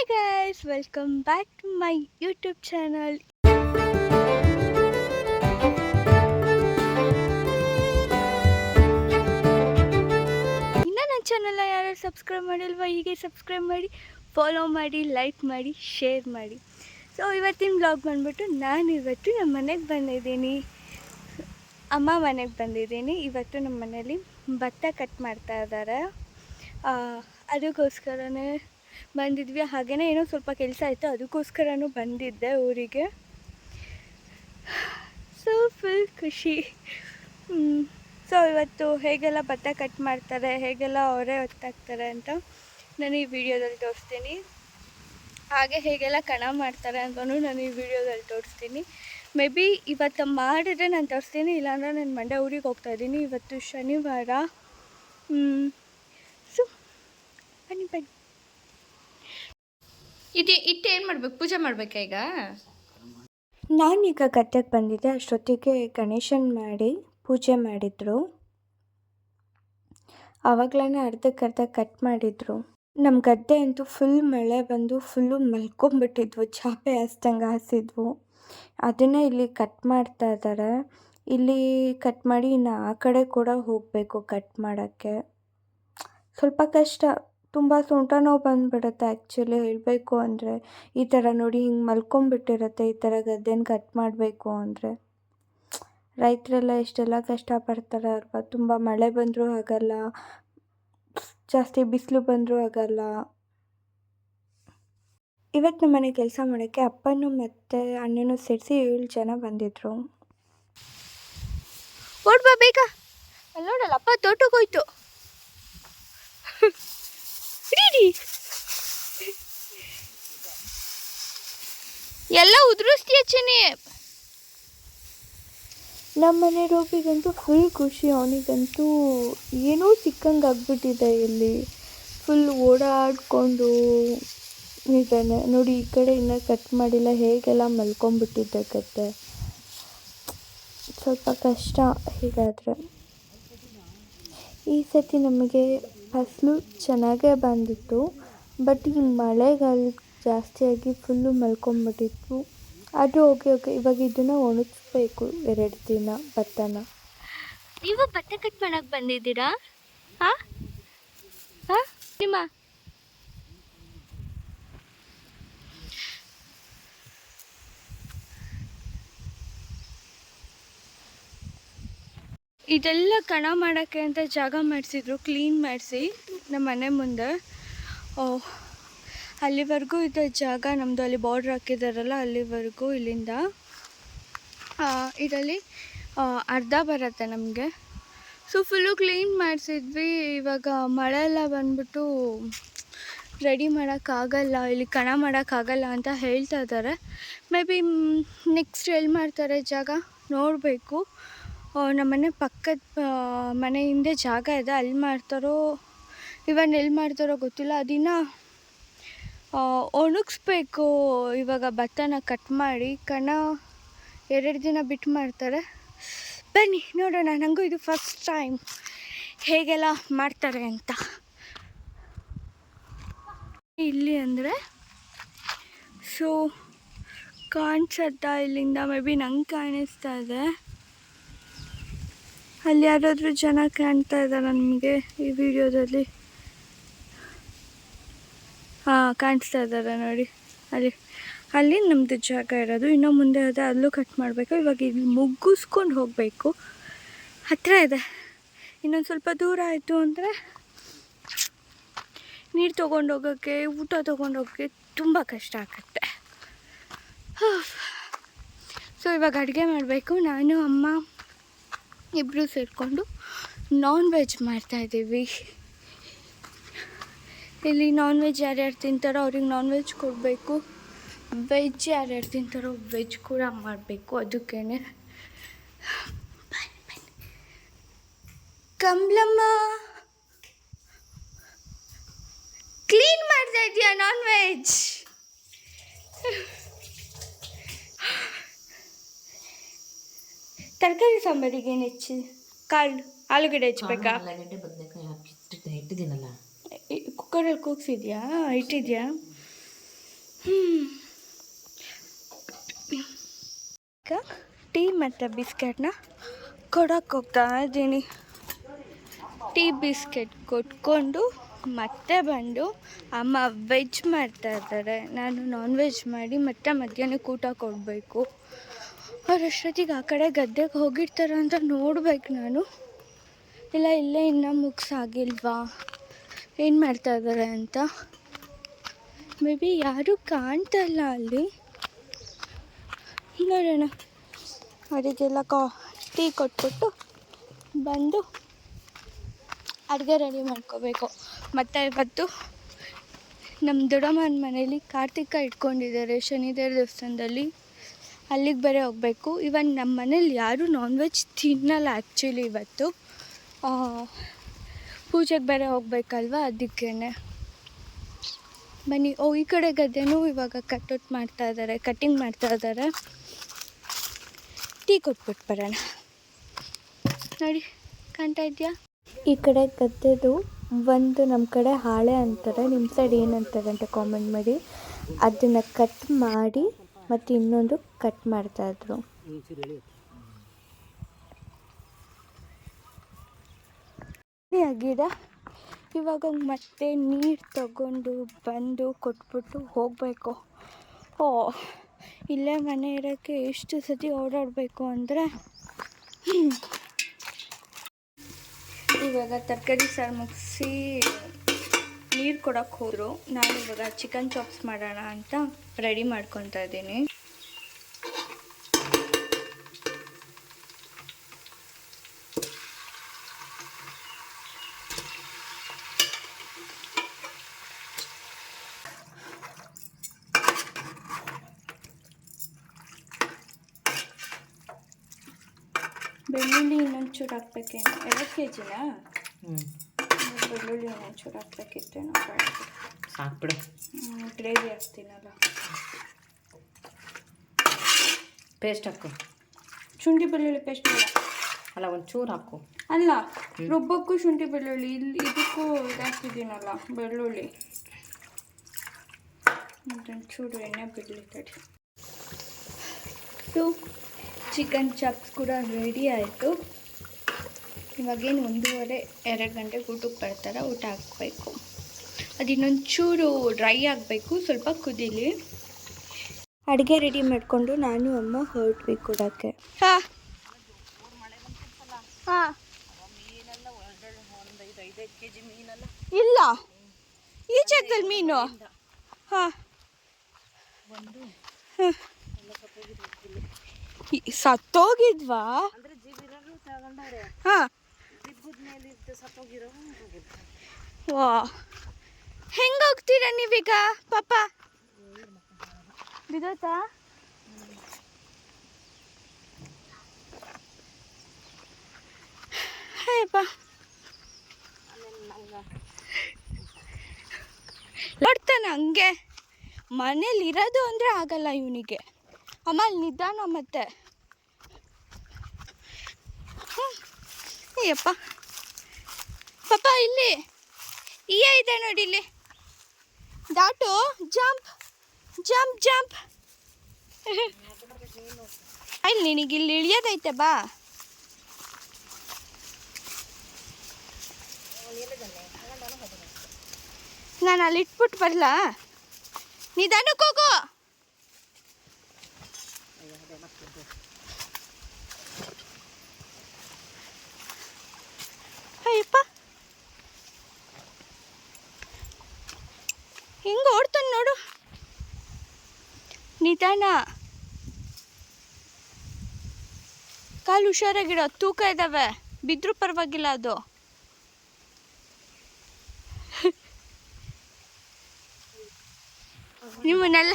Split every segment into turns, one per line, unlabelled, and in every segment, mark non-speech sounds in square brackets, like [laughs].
Hi guys welcome back to my YouTube channel ಇನ್ನು ನನ್ನ ಚಾನಲ್ನ ಯಾರು ಸಬ್ಸ್ಕ್ರೈಬ್ ಮಾಡಿಲ್ವ ಹೀಗೆ ಸಬ್ಸ್ಕ್ರೈಬ್ ಮಾಡಿ ಫಾಲೋ ಮಾಡಿ ಲೈಕ್ ಮಾಡಿ ಶೇರ್ ಮಾಡಿ. ಸೊ ಇವತ್ತಿನ ಬ್ಲಾಗ್ ಬಂದ್ಬಿಟ್ಟು ನಾನು ಇವತ್ತು ನಮ್ಮ ಮನೆಗೆ ಬಂದಿದ್ದೀನಿ. ಅಮ್ಮ ಮನೆಗೆ ಬಂದಿದ್ದೀನಿ. ಇವತ್ತು ನಮ್ಮ ಮನೇಲಿ ಭತ್ತ ಕಟ್ ಮಾಡ್ತಾ ಇದ್ದಾರೆ ಅದಕ್ಕೋಸ್ಕರನೇ ಬಂದಿದ್ವಿ. ಹಾಗೆಯೇ ಏನೋ ಸ್ವಲ್ಪ ಕೆಲಸ ಆಯಿತು. ಅದಕ್ಕೋಸ್ಕರನೂ ಬಂದಿದ್ದೆ ಊರಿಗೆ. ಸೊ ಫುಲ್ ಖುಷಿ. ಸೊ ಇವತ್ತು ಹೇಗೆಲ್ಲ ಭತ್ತ ಕಟ್ ಮಾಡ್ತಾರೆ, ಹೇಗೆಲ್ಲ ಅವರೇ ಹೊತ್ತಾಕ್ತಾರೆ ಅಂತ ನಾನು ಈ ವಿಡಿಯೋದಲ್ಲಿ ತೋರಿಸ್ತೀನಿ. ಹಾಗೆ ಹೇಗೆಲ್ಲ ಕಣ ಮಾಡ್ತಾರೆ ಅಂತಲೂ ನಾನು ಈ ವಿಡಿಯೋದಲ್ಲಿ ತೋರಿಸ್ತೀನಿ. ಮೇ ಬಿ ಇವತ್ತು ಮಾಡಿದ್ರೆ ನಾನು ತೋರಿಸ್ತೀನಿ, ಇಲ್ಲಾಂದ್ರೆ ನಾನು ಮಂಡ್ಯ ಊರಿಗೆ ಹೋಗ್ತಾ ಇದ್ದೀನಿ. ಇವತ್ತು ಶನಿವಾರ. ಸೊ ಬನ್ನಿ ಬನ್ನಿ.
ಇದು ಏನು ಮಾಡ್ಬೇಕು? ಪೂಜೆ ಮಾಡ್ಬೇಕಾ ಈಗ?
ನಾನೀಗ ಗದ್ದೆಗೆ ಬಂದಿದ್ದೆ, ಅಷ್ಟೊತ್ತಿಗೆ ಗಣೇಶನ್ ಮಾಡಿ ಪೂಜೆ ಮಾಡಿದರು. ಆವಾಗಲೇ ಅರ್ಧಕ್ಕರ್ಧ ಕಟ್ ಮಾಡಿದರು. ನಮ್ಮ ಗದ್ದೆ ಅಂತೂ ಫುಲ್ ಮಳೆ ಬಂದು ಫುಲ್ಲು ಮಲ್ಕೊಂಬಿಟ್ಟಿದ್ವು, ಚಾಪೆ ಹಾಸ್ದಂಗೆ ಹಾಸಿದ್ವು. ಅದನ್ನೇ ಇಲ್ಲಿ ಕಟ್ ಮಾಡ್ತಾ ಇದ್ದಾರೆ ಇಲ್ಲಿ ಕಟ್ ಮಾಡಿ ಇನ್ನು ಆ ಕಡೆ ಕೂಡ ಹೋಗಬೇಕು ಕಟ್ ಮಾಡೋಕ್ಕೆ. ಸ್ವಲ್ಪ ಕಷ್ಟ. ತುಂಬ ಸೊಂಟ ನೋವು ಬಂದುಬಿಡುತ್ತೆ ಆ್ಯಕ್ಚುಲಿ ಹೇಳಬೇಕು ಅಂದರೆ. ಈ ಥರ ನೋಡಿ ಹಿಂಗೆ ಮಲ್ಕೊಂಬಿಟ್ಟಿರುತ್ತೆ ಈ ಥರ ಗದ್ದೆನ ಕಟ್ ಮಾಡಬೇಕು ಅಂದರೆ. ರೈತರೆಲ್ಲ ಎಷ್ಟೆಲ್ಲ ಕಷ್ಟಪಡ್ತಾರೆ ಅಲ್ವಾ? ತುಂಬ ಮಳೆ ಬಂದರೂ ಆಗಲ್ಲ. ಜಾಸ್ತಿ ಬಿಸಿಲು ಬಂದರೂ ಆಗಲ್ಲ. ಇವತ್ತು ನಮ್ಮ ಮನೆ ಕೆಲಸ ಮಾಡೋಕ್ಕೆ ಅಪ್ಪನೂ ಮತ್ತು ಅಣ್ಣನೂ ಸೇರಿಸಿ ಏಳು ಜನ ಬಂದಿದ್ದರು ಓಡ್ಬಾ ಬೇಗ. ಅಲ್ಲಿ ನೋಡಲ್ಲ, ಅಪ್ಪ ತೋಟಕ್ಕೆ ಹೋಯ್ತು. ಹಿಡೀರಿ ಎಲ್ಲ ಉದುರಿಸ್ತೀಯ ಚಿನಿ ನಮ್ಮ ಮನೆ ರೋಬಿಗಂತೂ ಫುಲ್ ಖುಷಿ, ಅವನಿಗಂತೂ ಏನೋ ಸಿಕ್ಕಂಗೆ ಆಗ್ಬಿಟ್ಟಿದೆ ಇಲ್ಲಿ. ಫುಲ್ ಓಡಾಡಿಕೊಂಡು ಇದ್ದಾನೆ. ನೋಡಿ, ಈ ಕಡೆ ಇನ್ನೂ ಕಟ್ ಮಾಡಿಲ್ಲ, ಹೇಗೆಲ್ಲ ಮಲ್ಕೊಂಡ್ಬಿಟ್ಟಿದ್ದೆ ಕತ್ತೆ. ಸ್ವಲ್ಪ ಕಷ್ಟ ಹೀಗಾದರೆ. ಈ ಸತಿ ನಮಗೆ ಫಸಲು ಚೆನ್ನಾಗೇ ಬಂದಿತ್ತು. ಬಟ್ ಈ ಮಳೆಗಾಲ ಜಾಸ್ತಿಯಾಗಿ ಫುಲ್ಲು ಮಲ್ಕೊಂಬಿಟ್ಟಿತ್ತು. ಅದು ಓಕೆ ಓಕೆ. ಇವಾಗ ಇದನ್ನು ಒಣಗಿಸ್ಬೇಕು ಎರಡು ದಿನ ಭತ್ತನ. ನೀವು ಭತ್ತ ಕಟ್ ಮಾಡಕ್ಕೆ ಬಂದಿದ್ದೀರಾ? ಹಾಂ? ಹಾಂ? ನಿಮ್ಮ ಇದೆಲ್ಲ ಕಣ ಮಾಡೋಕ್ಕೆ ಅಂತ ಜಾಗ ಮಾಡಿಸಿದ್ರು ಕ್ಲೀನ್ ಮಾಡಿಸಿ ನಮ್ಮ ಮನೆ ಮುಂದೆ. ಅಲ್ಲಿವರೆಗೂ ಇದ್ದ ಜಾಗ ನಮ್ಮದು ಅಲ್ಲಿ ಬಾರ್ಡ್ರ್ ಹಾಕಿದಾರಲ್ಲ, ಅಲ್ಲಿವರೆಗೂ ಇಲ್ಲಿಂದ. ಇದರಲ್ಲಿ ಅರ್ಧ ಬರುತ್ತೆ ನಮಗೆ. ಸೊ ಫುಲ್ಲು ಕ್ಲೀನ್ ಮಾಡಿಸಿದ್ವಿ. ಇವಾಗ ಮಳೆ ಎಲ್ಲ ಬಂದ್ಬಿಟ್ಟು ರೆಡಿ ಮಾಡೋಕ್ಕಾಗಲ್ಲ ಇಲ್ಲಿ ಕಣ ಮಾಡೋಕ್ಕಾಗಲ್ಲ ಅಂತ ಹೇಳ್ತಾ ಇದ್ದಾರೆ ಮೇ ಬಿ ನೆಕ್ಸ್ಟ್ ಎಲ್ಲಿ ಮಾಡ್ತಾರೆ ಜಾಗ? ನೋಡಬೇಕು. ನಮ್ಮ ಮನೆ ಪಕ್ಕದ ಮನೆ ಹಿಂದೆ ಜಾಗ ಇದೆ. ಅಲ್ಲಿ ಮಾಡ್ತಾರೋ ಇವನ್ ಎಲ್ಲಿ ಮಾಡ್ತಾರೋ ಗೊತ್ತಿಲ್ಲ. ಅದನ್ನು ಒಣಗಿಸ್ಬೇಕು. ಇವಾಗ ಭತ್ತನ ಕಟ್ ಮಾಡಿ, ಕಣ ಎರಡು ದಿನ ಬಿಟ್ಟು ಮಾಡ್ತಾರೆ. ಬನ್ನಿ, ನೋಡೋಣ. ನನಗೂ ಇದು ಫಸ್ಟ್ ಟೈಮ್ ಹೇಗೆಲ್ಲ ಮಾಡ್ತಾರೆ ಅಂತ. ಇಲ್ಲಿ ಅಂದರೆ ಸೊ ಕಾಣಿಸತ್ತಾ ಇಲ್ಲಿಂದ? ಮೇ ಬಿ ನಂಗೆ ಕಾಣಿಸ್ತಾ ಇದೆ. ಅಲ್ಲಿ ಯಾರಾದರೂ ಜನ ಕಾಣ್ತಾ ಇದ್ದಾರ ನಮಗೆ ಈ ವಿಡಿಯೋದಲ್ಲಿ? ಹಾಂ, ಕಾಣಿಸ್ತಾ ಇದ್ದಾರೆ ನೋಡಿ. ಅಲ್ಲಿ ಅಲ್ಲಿ ನಮ್ಮದು ಜಾಗ ಇರೋದು. ಇನ್ನೂ ಮುಂದೆ ಅದೇ ಅಲ್ಲೂ ಕಟ್ ಮಾಡಬೇಕು. ಇವಾಗ ಇಲ್ಲಿ ಮುಗಿಸ್ಕೊಂಡು ಹೋಗಬೇಕು. ಹತ್ತಿರ ಇದೆ. ಇನ್ನೊಂದು ಸ್ವಲ್ಪ ದೂರ ಆಯಿತು ಅಂದರೆ ನೀರು ತೊಗೊಂಡು ಹೋಗೋಕ್ಕೆ ಊಟ ತೊಗೊಂಡು ಹೋಗೋಕ್ಕೆ ತುಂಬ ಕಷ್ಟ ಆಗುತ್ತೆ. ಸೊ ಇವಾಗ ಅಡುಗೆ ಮಾಡಬೇಕು. ನಾನು, ಅಮ್ಮ ಇಬ್ಬರು ಸೇರಿಕೊಂಡು ನಾನ್ ವೆಜ್ ಮಾಡ್ತಾಯಿದ್ದೀವಿ ಇಲ್ಲಿ ನಾನ್ ವೆಜ್ ಯಾರ್ಯಾರು ತಿಂತಾರೋ ಅವ್ರಿಗೆ ನಾನ್ ವೆಜ್ ಕೊಡಬೇಕು. ವೆಜ್ ಯಾರ್ಯಾರು ತಿಂತಾರೋ ವೆಜ್ ಕೂಡ ಮಾಡಬೇಕು ಅದಕ್ಕೇ ಕಮಲಮ್ಮ! ಕ್ಲೀನ್ ಮಾಡ್ತಾ ಇದೀಯಾ ನಾನ್ ವೆಜ್ ತರಕಾರಿ ಸಾಂಬಾರಿಗೆ ಏನು ಹೆಚ್ಚಿ? ಕಾಳು ಆಲೂಗಡ್ಡೆ ಹೆಚ್ಚಬೇಕಾ?
ಆಲೂಗಡ್ಡೆ ಬದನೆಕಾಯಿ ಹಾಕಿ ಇಟ್ಟಿದ್ದೆ ಇಟ್ಟಿದ್ದೀನಲ್ಲ.
ಕುಕ್ಕರಲ್ಲಿ ಕೂಗ್ಸಿದ್ಯಾ? ಇಟ್ಟಿದ್ಯಾ? ಈಗ ಟೀ ಮತ್ತು ಬಿಸ್ಕೆಟ್ನ ಕೊಡೋಕೆ ಹೋಗ್ತಾ ಇದ್ದೀನಿ. ಟೀ ಬಿಸ್ಕೆಟ್ ಕೊಟ್ಕೊಂಡು ಮತ್ತೆ ಬಂದು ಅಮ್ಮ ವೆಜ್ ಮಾಡ್ತಾ ಇದ್ದಾರೆ. ನಾನು ನಾನ್ ವೆಜ್ ಮಾಡಿ ಮತ್ತೆ ಮಧ್ಯಾಹ್ನಕ್ಕೆ ಊಟ ಕೊಡಬೇಕು ಅವರಷ್ಟೊತ್ತಿಗೆ ಆ ಕಡೆ ಗದ್ದೆಗೆ ಹೋಗಿರ್ತಾರೆ ಅಂತ ನೋಡ್ಬೇಕು ನಾನು. ಇಲ್ಲ, ಇಲ್ಲೇ ಇನ್ನೂ ಮುಗಿಸಾಗಿಲ್ವಾ? ಏನು ಮಾಡ್ತಾ ಇದ್ದಾರೆ ಅಂತ? ಮೇ ಬಿ ಯಾರೂ ಕಾಣ್ತಾ ಇಲ್ಲ ಅಲ್ಲಿ. ನೋಡೋಣ. ಅವರಿಗೆಲ್ಲ ಕಾ, ಟೀ ಕೊಟ್ಬಿಟ್ಟು ಬಂದು ಅಡುಗೆ ರೆಡಿ ಮಾಡ್ಕೋಬೇಕು. ಮತ್ತು ಇವತ್ತು ನಮ್ಮ ದೊಡ್ಡಮ್ಮನ ಮನೇಲಿ ಕಾರ್ತಿಕ ಇಟ್ಕೊಂಡಿದ್ದಾರೆ ಶನಿದೇವ ದೇವಸ್ಥಾನದಲ್ಲಿ. ಅಲ್ಲಿಗೆ ಬರೀ ಹೋಗಬೇಕು. ಇವನ್ ನಮ್ಮ ಮನೇಲಿ ಯಾರೂ ನಾನ್ ವೆಜ್ ತಿನ್ನಲ್ಲ ಆ್ಯಕ್ಚುಲಿ ಇವತ್ತು. ಪೂಜೆಗೆ ಬೇರೆ ಹೋಗ್ಬೇಕಲ್ವ ಅದಕ್ಕೇ ಬನ್ನಿ, ಓ, ಈ ಕಡೆ ಗದ್ದೆನೂ ಇವಾಗ ಕಟ್ಔಟ್ ಮಾಡ್ತಾ ಇದ್ದಾರೆ ಕಟ್ಟಿಂಗ್ ಮಾಡ್ತಾ ಇದ್ದಾರೆ ಟೀ ಕೊಟ್ಬಿಟ್ಟು ಬರೋಣ. ನೋಡಿ, ಕಾಣ್ತಾ ಇದೆಯಾ? ಈ ಕಡೆ ಗದ್ದೆದು ಒಂದು ನಮ್ಮ ಕಡೆ ಹಾಳೆ ಅಂತಾರೆ, ನಿಮ್ಮ ಸೈಡ್ ಏನಂತಾರೆ ಅಂತ ಕಾಮೆಂಟ್ ಮಾಡಿ. ಅದನ್ನು ಕಟ್ ಮಾಡಿ ಮತ್ತು ಇನ್ನೊಂದು ಕಟ್ ಮಾಡ್ತಾಯಿದ್ರು ಆ ಗಿಡ ಇವಾಗ ಮತ್ತೆ ನೀರು ತಗೊಂಡು ಬಂದು ಕೊಟ್ಬಿಟ್ಟು ಹೋಗಬೇಕು. ಓ, ಇಲ್ಲೇ ಮನೆ ಇರೋಕ್ಕೆ ಎಷ್ಟು ಸತಿ ಓಡಾಡಬೇಕು ಅಂದರೆ? ಇವಾಗ ತರಕಾರಿ ಸಾರು ಮುಗಿಸಿ ನೀರು ಕೊಡೋಕ್ಕೆ ಹೋದ್ರು. ನಾನು ಇವಾಗ ಚಿಕನ್ ಚಾಪ್ಸ್ ಮಾಡೋಣ ಅಂತ ರೆಡಿ ಮಾಡ್ಕೊತಾ ಇದ್ದೀನಿ. ಬೆಳ್ಳುಳ್ಳಿ ಇನ್ನೊಂದು ಚೂರು ಹಾಕ್ಬೇಕೇನು. ಎರಡು ಕೆ ಜಿನಾ ಬೆಳ್ಳುಳ್ಳಿ ಒಂಚೂರು ಚೂರು ಹಾಕ್ಬೇಕಿತ್ತೇನೋ
ಸಾಕ್ಬಿಡು
ಗ್ರೇವಿ ಹಾಕ್ತೀನಲ್ಲ.
ಪೇಸ್ಟ್ ಹಾಕು.
ಶುಂಠಿ ಬೆಳ್ಳುಳ್ಳಿ ಪೇಸ್ಟ್
ಅಲ್ಲ ಒಂಚೂರು ಚೂರು ಹಾಕು.
ಅಲ್ಲ ರುಬ್ಬಕ್ಕೂ ಶುಂಠಿ ಬೆಳ್ಳುಳ್ಳಿ ಇಲ್ಲಿ ಇದಕ್ಕೂ ಇದಾಕ್ತಿದ್ದೀನಲ್ಲ ಬೆಳ್ಳುಳ್ಳಿ. ಒಂಚೂರು ಚೂರು ಎಣ್ಣೆ ಬಿಡಲಿ ತಡಿ. ಸೊ ಚಿಕನ್ ಚಾಪ್ಸ್ ಕೂಡ ರೆಡಿ ಆಯಿತು. ಇವಾಗೇನು ಒಂದೂವರೆ ಎರಡು ಗಂಟೆಗೆ ಊಟಕ್ಕೆ ಬರ್ತಾರೆ ಊಟ ಹಾಕಬೇಕು. ಅದು ಇನ್ನೊಂಚೂರು ಡ್ರೈ ಆಗಬೇಕು ಸ್ವಲ್ಪ ಕುದೀಲಿ. ಅಡುಗೆ ರೆಡಿ ಮಾಡಿಕೊಂಡು ನಾನು ಅಮ್ಮ ಹೊರಟ್ವಿ ಕೊಡೋಕ್ಕೆ. ಹಾಂ. ಹಾಂ. ಇಲ್ಲ. ಈ ಜಾಗದಲ್ಲಿ ಮೀನು? ಹಾಂ. ಸತ್ತೋಗಿದ್ವಾ? ಹಾಂ. ಹೆಂಗೆ ಹೋಗ್ತೀರಾ ನೀವೀಗ, ಪಾಪ? ಬಿದೋತಾ ಹೇಯಪ್ಪ. ನೋಡ್ತಾನೆ ಹಂಗೆ. ಮನೇಲಿ ಇರೋದು ಅಂದರೆ ಆಗಲ್ಲ ಇವನಿಗೆ. ಅಲ್ಲಿ ನಿಧಾನ ಮತ್ತೆ. ಅಯ್ಯಪ್ಪ ಪಾಪ, ಇಲ್ಲಿ. ಈಯ ಇದೆ ನೋಡಿ ಇಲ್ಲಿ. ದಾಟು. ಜಂಪ್. Jump jump. ಅಲ್ಲಿ ನಿನಗೆ ಇಲ್ಲಿ ಇಳಿಯೋದೈತೆ, ಬಾ. ನಾನು ಅಲ್ಲಿ ಇಟ್ಬಿಟ್ಟು ಬರಲಾ? ನಿಧಾನಕ್ಕೆ ಹೋಗು. ಅಯ್ಯಪ್ಪ ಹಿಂಗೆ ಓಡ್ತಾನೆ ನೋಡು ನಿಧಾನ. ಕಾಲು ಹುಷಾರಾಗಿಡೋ ತೂಕ ಇದ್ದಾವೆ ಬಿದ್ದರೂ ಪರವಾಗಿಲ್ಲ ಅದು. ನಿಮ್ಮನ್ನೆಲ್ಲ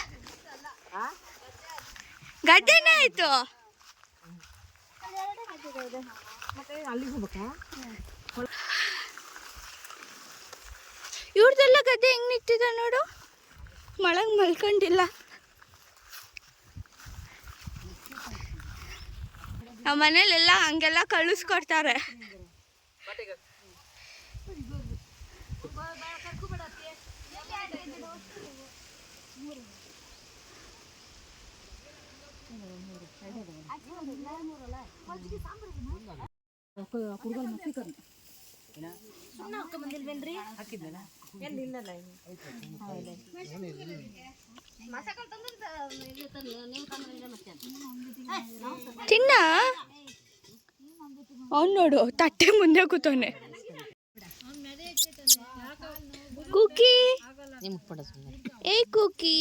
ಗದ್ದೆನೇ ಆಯ್ತು. ಇವ್ರದೆಲ್ಲ ಗದ್ದೆ ಹೆಂಗ್ ನಿಂತಿದೆ ನೋಡು. ಮಳಗೆ ಮಲ್ಕೊಂಡಿಲ್ಲ. ನಮ್ಮ ಮನೇಲೆಲ್ಲ ಹಂಗೆಲ್ಲ ಕಳಿಸ್ಕೊಡ್ತಾರೆ. ಹಾಕಿದ್ನಲ್ಲ? ಎಲ್ಲಿ ಇಲ್ಲಲ್ಲ ತಿನ್ನ ಅವ್ನು ನೋಡು ತಟ್ಟೆ ಮುಂದೆ ಕೂತವನೆ ಕುಕಿ ಏ ಕುಕಿ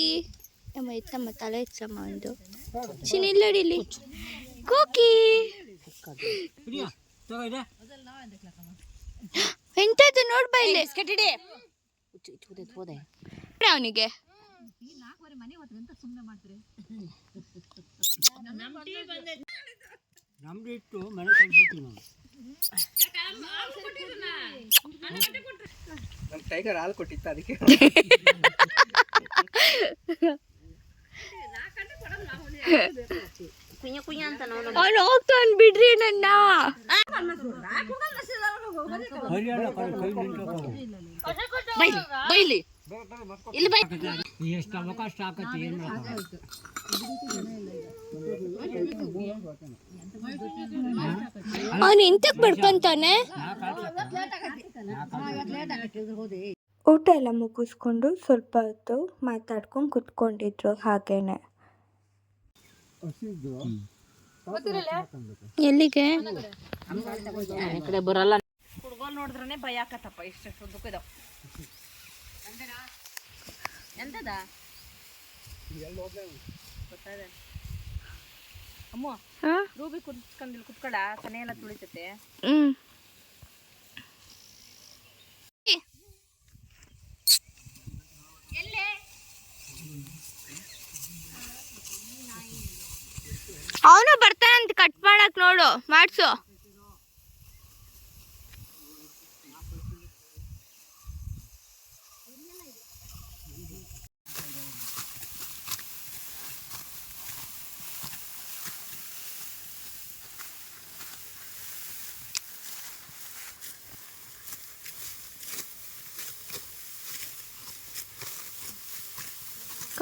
ನಮ್ಮ ಎತ್ತಮ್ಮ ತಲೆ ಇತ್ತಮ್ಮ ಒಂದು ಚಿನ್ನಿಲ್ಲಡಿಲಿ ಕುಕಿ ಎಂತದ್ದು ನೋಡ್ಬಾ ಇಲ್ಲಿ
ಹೋದೆ
ಅವನಿಗೆ
ನಮ್ದು ಇಟ್ಟು ಮನೆ ಕಳ್ಬಿಟ್ಟು ನಾವು
ನಮ್ಮ ಟೈಗರ್ ಹಾಲು ಕೊಟ್ಟಿತ್ತು ಅದಕ್ಕೆ.
ಅವನು ಬಿಡ್ರಿ ನನ್ನ.
ಹರಿಯಾಣ ಕೈ ಕೈ ನಿಂತ್ಕೊಂಡು
ಬೈಲಿ
ಎಷ್ಟು ಅವಕಾಶ ಆಗತ್ತೆ ಏನು.
ಅವನು ಇಂತಕ್ ಬಡ್ಕೊಂತಾನೆ ಊಟ ಎಲ್ಲ ಮುಗಿಸ್ಕೊಂಡು ಸ್ವಲ್ಪ ಹೊತ್ತು ಮಾತಾಡ್ಕೊಂಡು ಕುತ್ಕೊಂಡಿದ್ರು ಹಾಗೇನೆ. ಎಲ್ಲಿಗೆ?
ಈ ಕಡೆ ಬರಲ್ಲ. ಹುಡುಗರು ನೋಡಿದ್ರೆ ಭಯ ಆಕತ್ತಪ್ಪ ಇಷ್ಟು ದುಃಖ ಇದಾವ. ಎಂತದ? ಗೊತ್ತಾದೆ. ಅಮ್ಮ
ಹಾ?
ರೂಬಿ ಕುತ್ಕೊಂಡಿಲ್ ಕುತ್ಕೊಳ ಕನೆ ಎಲ್ಲ ತುಳಿತತೆ.
ಅವನು ಬರ್ತಾನಂತ ಕಟ್ ಮಾಡಕ್ ನೋಡು ಮಾಡ್ಸು.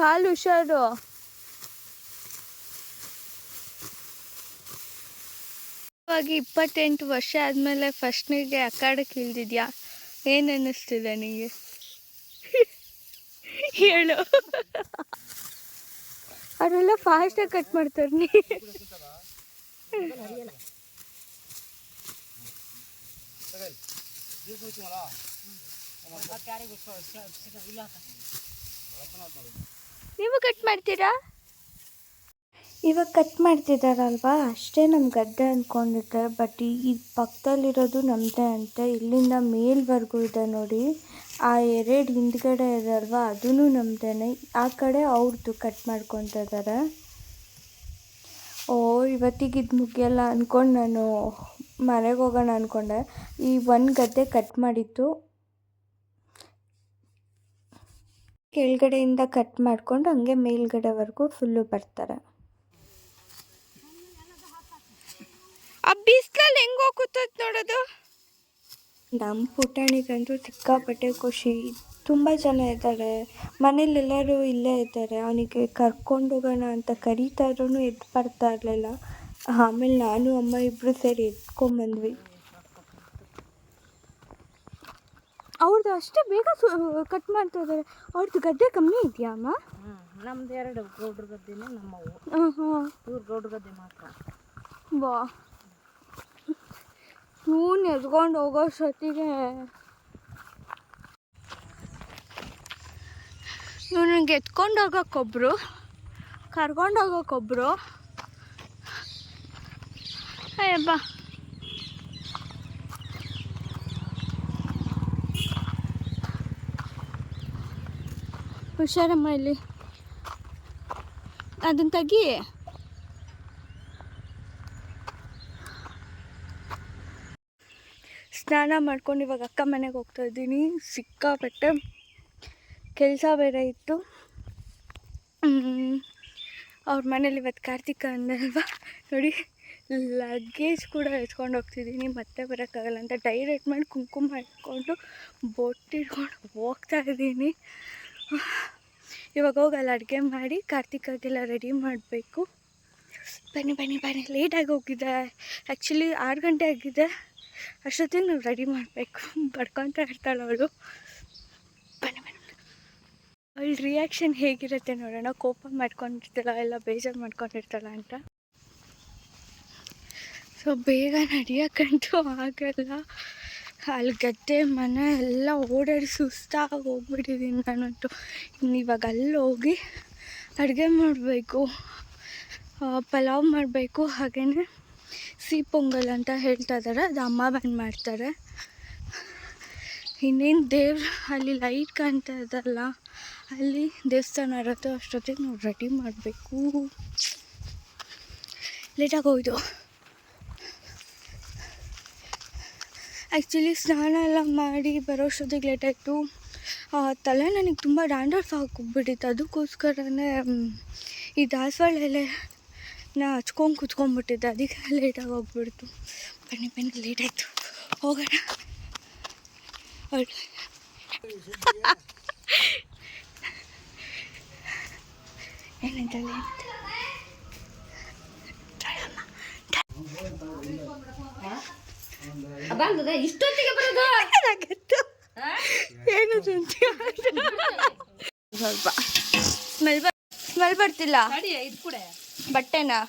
ಕಾಲು ಹುಷಾರು. ಇವಾಗ ಇಪ್ಪತ್ತೆಂಟು ವರ್ಷ ಆದಮೇಲೆ ಫಸ್ಟ್ನಿಗೆ ಅಖಾಡಕ್ಕೆ ಇಳ್ದಿದ್ಯಾ ಏನು ಅನ್ನಿಸ್ತಿದೆ ನಿಮಗೆ ಹೇಳು. ಅವರೆಲ್ಲ ಫಾಸ್ಟಾಗಿ ಕಟ್ ಮಾಡ್ತಾರೆ ನೀ. ನೀವು ಕಟ್ ಮಾಡ್ತೀರಾ? ಇವಾಗ ಕಟ್ ಮಾಡ್ತಿದ್ದಾರಲ್ವಾ ಅಷ್ಟೇ ನಮ್ಮ ಗದ್ದೆ ಅಂದ್ಕೊಂಡಿರ್ತಾರೆ ಬಟ್ ಈ ಪಕ್ಕದಲ್ಲಿರೋದು ನಮ್ಮದೇ ಅಂತೆ. ಇಲ್ಲಿಂದ ಮೇಲ್ವರೆಗೂ ಇದೆ ನೋಡಿ. ಆ ಎರಡು ಹಿಂದ್ಗಡೆ ಇದಲ್ವಾ ಅದೂ ನಮ್ಮದೇ ಆ ಕಡೆ ಅವ್ರದ್ದು ಕಟ್ ಮಾಡ್ಕೊತಿದ್ದಾರೆ ಓ, ಇವತ್ತಿಗೆ ಇದು ಮುಗಿಯಲ್ಲ ಅಂದ್ಕೊಂಡು ನಾನು ಮನೆಗೆ ಹೋಗೋಣ ಅಂದ್ಕೊಂಡೆ ಈ ಒಂದು ಗದ್ದೆ ಕಟ್ ಮಾಡಿತ್ತು ಕೆಳಗಡೆಯಿಂದ ಕಟ್ ಮಾಡಿಕೊಂಡು ಹಂಗೆ ಮೇಲ್ಗಡೆವರೆಗೂ ಫುಲ್ಲು ಬರ್ತಾರೆ. ಆ ಬಿಸ್ಲಲ್ಲಿ ಹೆಂಗ್ ನೋಡೋದು? ನಮ್ಮ ಪುಟಾಣಿಗಂತೂ ಸಿಕ್ಕಾಪಟ್ಟೆ ಖುಷಿ. ತುಂಬ ಜನ ಇದ್ದಾರೆ. ಮನೇಲೆಲ್ಲರೂ ಇಲ್ಲೇ ಇದ್ದಾರೆ. ಅವನಿಗೆ ಕರ್ಕೊಂಡು ಹೋಗೋಣ ಅಂತ ಕರೀತಾ ಇದ್ರೂ ಎದ್ದು ಬರ್ತಾ ಇರಲಿಲ್ಲ. ಆಮೇಲೆ ನಾನು ಅಮ್ಮ ಇಬ್ಬರು ಸೇರಿ ಎತ್ಕೊಂಬಂದ್ವಿ ಅವ್ರದ್ದು ಅಷ್ಟೇ ಬೇಗ ಕಟ್ ಮಾಡ್ತಾ ಇದ್ದಾರೆ ಅವ್ರದ್ದು ಗದ್ದೆ ಕಮ್ಮಿ ಇದೆಯಾ ಅಮ್ಮ?
ನಮ್ದು ಎರಡು ಗೌಡ್ರ ಗದ್ದೆನೇ ನಮ್ಮವು.
ಹಾಂ ಹಾಂ
ಇವ್ರ ಗೌಡ್ರ ಗದ್ದೆ ಮಾತ್ರ.
ವಾ ಇವನು ಎತ್ಕೊಂಡು ಹೋಗೋಷ್ಟೊತ್ತಿಗೆ ಇವನಿಗೆ ಎತ್ಕೊಂಡು ಹೋಗೋಕ್ಕೊಬ್ರು ಕರ್ಕೊಂಡು ಹೋಗೋಕ್ಕೊಬ್ರು ಅಯ್ಯಬ್ಬ ಹುಷಾರಮ್ಮ ಇಲ್ಲಿ ಅದನ್ನ ತೆಗಿ. ಸ್ನಾನ ಮಾಡ್ಕೊಂಡು ಇವಾಗ ಅಕ್ಕ ಮನೆಗೆ ಹೋಗ್ತಾ ಇದ್ದೀನಿ. ಸಿಕ್ಕಾಪಟ್ಟೆ ಕೆಲಸ ಬೇರೆ ಇತ್ತು. ಅವ್ರ ಮನೇಲಿ ಇವತ್ತು ಕಾರ್ತಿಕ ಅಂದಲ್ವಾ ನೋಡಿ ಲಗೇಜ್ ಕೂಡ ಎತ್ಕೊಂಡು ಹೋಗ್ತಿದ್ದೀನಿ ಮತ್ತೆ ಬರೋಕ್ಕಾಗಲ್ಲ ಅಂತ ಡೈರೆಕ್ಟ್ ಮಾಡಿ ಕುಂಕುಮ ಇಟ್ಕೊಂಡು ಬೊಟ್ಟಿಟ್ಕೊಂಡು ಹೋಗ್ತಾ ಇದ್ದೀನಿ. [laughs] ಇವಾಗ ಹೋಗಲ್ಲ ಅಡುಗೆ ಮಾಡಿ ಕಾರ್ತಿಕಾಗೆಲ್ಲ ರೆಡಿ ಮಾಡಬೇಕು. ಬನ್ನಿ ಬನ್ನಿ ಬನ್ನಿ. ಲೇಟಾಗಿ ಹೋಗಿದೆ. ಆ್ಯಕ್ಚುಲಿ ಆರು ಗಂಟೆ ಆಗಿದೆ. ಅಷ್ಟೊತ್ತಿಗೆ ನಾವು ರೆಡಿ ಮಾಡಬೇಕು. [laughs] ಬಡ್ಕೊತ ಇರ್ತಾಳೆ ಅವಳು. ಬನ್ನಿ ಬನ್ನಿ. ಅವಳ ರಿಯಾಕ್ಷನ್ ಹೇಗಿರುತ್ತೆ ನೋಡೋಣ. ಕೋಪ ಮಾಡ್ಕೊಂಡಿರ್ತಾಳ ಎಲ್ಲ ಬೇಜಾರು ಮಾಡ್ಕೊಂಡಿರ್ತಾಳ ಅಂತ? ಸೊ ಬೇಗ ನಡೆಯೋಕ್ಕಂತೂ ಆಗಲ್ಲ. ಅಲ್ಲಿ ಗದ್ದೆ ಮನೆ ಎಲ್ಲ ಓಡಾಡಿ ಸುಸ್ತಾಗಿ ಹೋಗ್ಬಿಟ್ಟಿದ್ದೀನಿ ನಾನಂತೂ. ಇನ್ನು ಇವಾಗ ಅಲ್ಲಿ ಹೋಗಿ ಅಡುಗೆ ಮಾಡಬೇಕು ಪಲಾವ್ ಮಾಡಬೇಕು. ಹಾಗೆಯೇ ಸಿಹಿ ಪೊಂಗಲ್ ಅಂತ ಹೇಳ್ತಾ ಇದ್ದಾರೆ ಅದು ಅಮ್ಮ ಬಂದು ಮಾಡ್ತಾರೆ. ಇನ್ನೇನು ದೇವ್ರು, ಅಲ್ಲಿ ಲೈಟ್ ಕಾಣ್ತಾ ಇದಲ್ಲ, ಅಲ್ಲಿ ದೇವಸ್ಥಾನ ಇರುತ್ತೋ ಅಷ್ಟೊತ್ತಿಗೆ ನಾವು ರೆಡಿ ಮಾಡಬೇಕು. ಲೇಟಾಗಿ ಹೋಯ್ತು. ಆ್ಯಕ್ಚುಲಿ ಸ್ನಾನ ಎಲ್ಲ ಮಾಡಿ ಬರೋಷ್ಟೊತ್ತಿಗೆ ಲೇಟಾಯಿತು ತಲೆ ನನಗೆ ತುಂಬ ಡ್ಯಾಂಡ್ರಫ್ ಹೋಗ್ಬಿಟ್ಟಿತ್ತು ಅದಕ್ಕೋಸ್ಕರನೇ ಈ ದಾಸವಾಳ ಎಲೆ ನಾ ಹಚ್ಕೊಂಡು ಕುತ್ಕೊಂಡ್ಬಿಟ್ಟಿದ್ದೆ. ಅದಕ್ಕೆ ಲೇಟಾಗಿ ಹೋಗ್ಬಿಡ್ತು ಬನ್ನಿ ಬನ್ನಿ ಲೇಟಾಯಿತು ಹೋಗೋಣ. ಏನಿದ್ದಲ್ಲ ಏನಿದೆ
ಬಂದದ ಇಷ್ಟೊತ್ತಿಗೆ ಬರೋದು?
ಏನು ಸ್ವಲ್ಪ. ಸ್ಮೆಲ್ ಬರ್ ಸ್ಮೆಲ್ ಬರ್ತಿಲ್ಲ.
ತಡಿ ಇದು ಕೂಡ.
ಬಟ್ಟೆನಾ?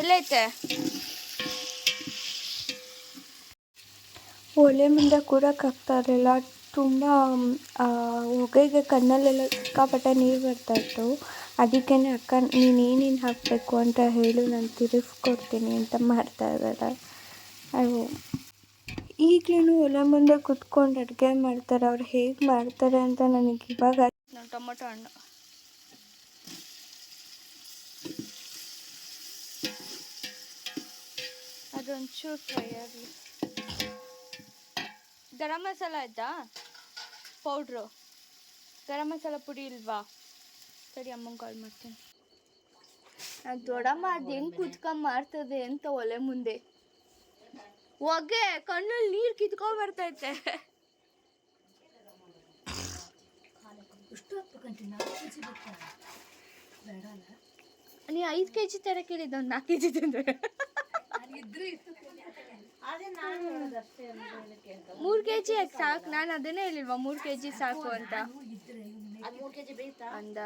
ಎಲ್ಲೈತೆ? ಒಲೆ ಮುಂದೆ ಕೂಡಕ್ಕಾಗ್ತಾ ಇರಲಿಲ್ಲ ತುಂಬ ಹೊಗೆಗೆ ಕಣ್ಣಲ್ಲೆಲ್ಲ ಸಿಕ್ಕಾಪಟ್ಟೆ ನೀರು ಬರ್ತಾ ಇತ್ತು. ಅದಕ್ಕೆ ಅಕ್ಕ ನೀನು ಏನೇನು ಹಾಕಬೇಕು ಅಂತ ಹೇಳು ನಾನು ತಿರುಗಿಸ್ಕೊಡ್ತೀನಿ ಅಂತ ಮಾಡ್ತಾ ಇದ್ದಾರೆ. ಅದು ಈಗಲೂ ಒಲೆ ಮುಂದೆ ಕುತ್ಕೊಂಡು ಅಡುಗೆ ಮಾಡ್ತಾರೆ. ಅವ್ರು ಹೇಗೆ ಮಾಡ್ತಾರೆ ಅಂತ ನನಗೆ ಇವಾಗ ಟೊಮೊಟೊ ಹಣ್ಣು. ಅದೊಂಚೂರು ಫ್ರೈ ಆಗಲಿ. ಗರಂ ಮಸಾಲ ಆಯ್ತಾ? ಪೌಡ್ರು. ಗರಂ ಮಸಾಲ ಪುಡಿ ಇಲ್ವಾ? ಸರಿ, ಅಮ್ಮಂಗೆ ಕಾಲ್ ಮಾಡ್ತೀನಿ. ನಾನು ದೊಡ್ಡಮ್ಮ ಅದು ಹೆಂಗೆ ಕುತ್ಕೊಂಡು ಮಾಡ್ತದೆ ಅಂತ ಒಲೆ ಮುಂದೆ. ಹೊಗೆ ಕಣ್ಣಲ್ಲಿ ನೀರು ಕಿತ್ಕೊಂಡ್ ಬರ್ತೈತೆ. ನೀ ಐದು ಕೆ ಜಿ ತರ ಕೇಳಿದ್ದ ಒಂದು ನಾಲ್ಕು ಕೆ ಜಿ ತಂದ್ರೆ ಮೂರು ಕೆ ಜಿ ಸಾಕು? ನಾನು ಅದನ್ನೇ ಹೇಳಿಲ್ವಾ ಮೂರು ಕೆ ಜಿ ಸಾಕು ಅಂತ? ಅಂದ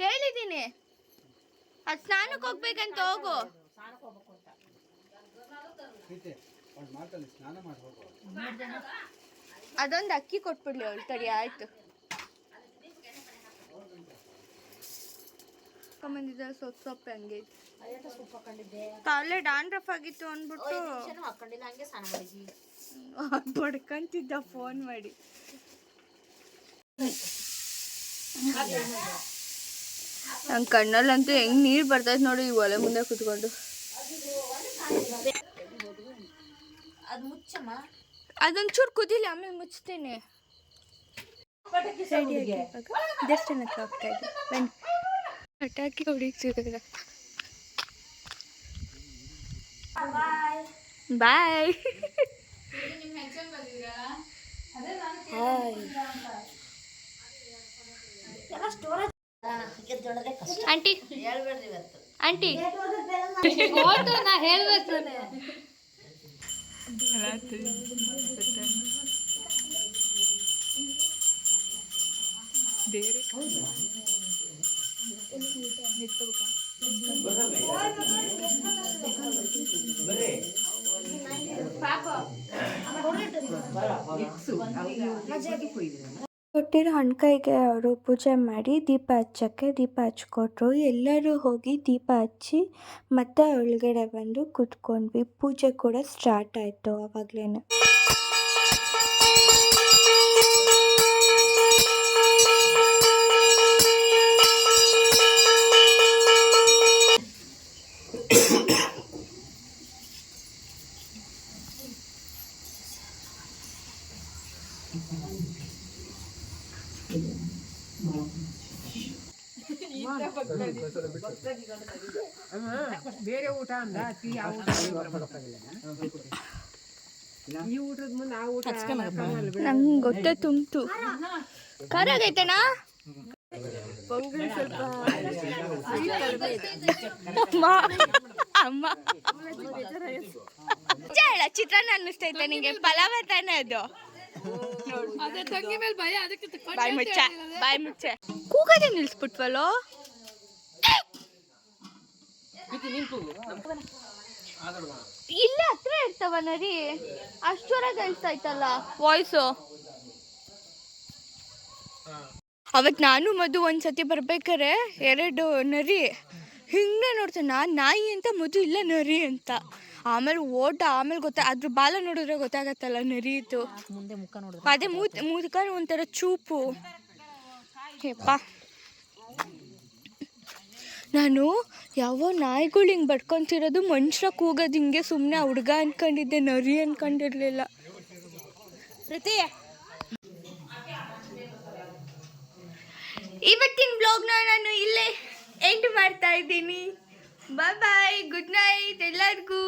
ಹೇಳಿದ್ದೀನಿ. ಅದು ಸ್ನಾನಕ್ಕೆ ಹೋಗ್ಬೇಕಂತ ಹೋಗು. ಅದೊಂದು ಅಕ್ಕಿ ಕೊಟ್ಬಿಡ್ಲಿ ಅವಳು ತಡಿ ಆಯ್ತು. ಬಂದಿದ್ದಾರೆ ಸೊಪ್ಪು ಸೊಪ್ಪು ಹಂಗೆ ತಲೆ ಡಾಂಡ್ರಫ್ ಆಗಿತ್ತು ಅಂದ್ಬಿಟ್ಟು.
ಹಾಕೊಂಡಿಲ್ಲ ಹಂಗೆ ಸ್ನಾನ ಮಾಡಿದ್ವಿ. [laughs]
ಬಡ್ಕಂತಿದ್ದ ಫೋನ್ ಮಾಡಿ. ನನ್ನ ಕಣ್ಣಲ್ಲಂತೂ ಹೆಂಗ್ ನೀರು ಬರ್ತೈತೆ ನೋಡಿ ಈ ಒಲೆ ಮುಂದೆ ಕುತ್ಕೊಂಡು.
ಅದು ಮುಚ್ಚಮ್ಮ
ಅದೊಂಚೂರು ಕುದಿಲಿ, ಆಮೇಲೆ ಮುಚ್ತೀನಿ. ಪಟಾಕಿ ಹೊಡಿತಿದ್ದಾರೆ ಬಾಯ್ ಆಂಟಿ ಆಂಟಿ
ನಾ ಹೇಳ್ಬೇಕು.
ಕೊಟ್ಟಿರೋ ಹಣ್ಕಾಯಿಗೆ ಅವರು ಪೂಜೆ ಮಾಡಿ ದೀಪ ಹಚ್ಚಕ್ಕೆ ದೀಪ ಹಚ್ಕೊಟ್ರು. ಎಲ್ಲರೂ ಹೋಗಿ ದೀಪ ಹಚ್ಚಿ ಮತ್ತೆ ಒಳಗಡೆ ಬಂದು ಕೂತ್ಕೊಂಡ್ವಿ. ಪೂಜೆ ಕೂಡ ಸ್ಟಾರ್ಟ್ ಆಯಿತು ಆವಾಗಲೇ
ಬೇರೆ ಊಟ ಅಂದ ಆ ಊಟ ಈ ಊಟದ ಮುಂದೆ ಆ ಊಟ
ನಂಗೆ ಗೊತ್ತೇ ತುಂಬ್ತು. ಖಾರ ಆಗೈತಣ್ಣ ಅಮ್ಮ ಅಮ್ಮ. ನಿಜ ಹೇಳ ಚಿತ್ರಾನ್ನ ಅನ್ನಿಸ್ತೈತೆ ನಿಂಗೆ? ಪಲಾವ ತಾನೇ ಅದು? ಬಾಯ್ ಮುಚ್ಚ ಬಾಯ್ ಮುಚ್ಚ. ಕೂಗದೆ ನಿಲ್ಸ್ಬಿಟ್ವಲ್ಲೋ? ಇಲ್ಲೇ ಹತ್ರ ಇರ್ತಾವ ನರಿ. ಅಷ್ಟು ಜೋರಾಗಿ ಹೇಳ್ತಾ ಇತ್ತಲ್ಲ ವಾಯ್ಸು ಅವತ್ತು ನಾನು ಮಧು ಒಂದ್ಸತಿ ಬರ್ಬೇಕಾರೆ ಎರಡು ನರಿ. ಹಿಂಗೆ ನೋಡ್ತೇನೆ ನಾನು ನಾಯಿ ಅಂತ ಮದು ಇಲ್ಲ ನರಿ ಅಂತ. ಆಮೇಲೆ ಓಟ ಆಮೇಲೆ ಗೊತ್ತಾ ಅದ್ರ ಬಾಲ ನೋಡಿದ್ರೆ ಗೊತ್ತಾಗತ್ತಲ್ಲ ನರಿ ಇತ್ತು
ಮುಂದೆ ಮುಖ ನೋಡಿದ್ರೆ
ಅದೇ ಮೂತ್ ಮುದ್ಕ ಒಂಥರ ಚೂಪು. ಹೇಪ್ಪ. ನಾನು ಯಾವ ನಾಯಿಗಳು ಹಿಂಗೆ ಬಡ್ಕೊತಿರೋದು, ಮನುಷ್ಯ ಕೂಗೋದು ಹಿಂಗೆ ಸುಮ್ಮನೆ ಹುಡುಗ ಅನ್ಕೊಂಡಿದ್ದೆ, ನರಿ ಅನ್ಕೊಂಡಿರಲಿಲ್ಲ. ಪ್ರತಿ ಇವತ್ತಿನ ಬ್ಲಾಗ್ನ ನಾನು ಇಲ್ಲೇ ಎಂಡ್ ಮಾಡ್ತಾ ಇದ್ದೀನಿ. ಬಾಯ್ ಬಾಯ್ ಗುಡ್ ನೈಟ್ ಎಲ್ಲರಿಗೂ.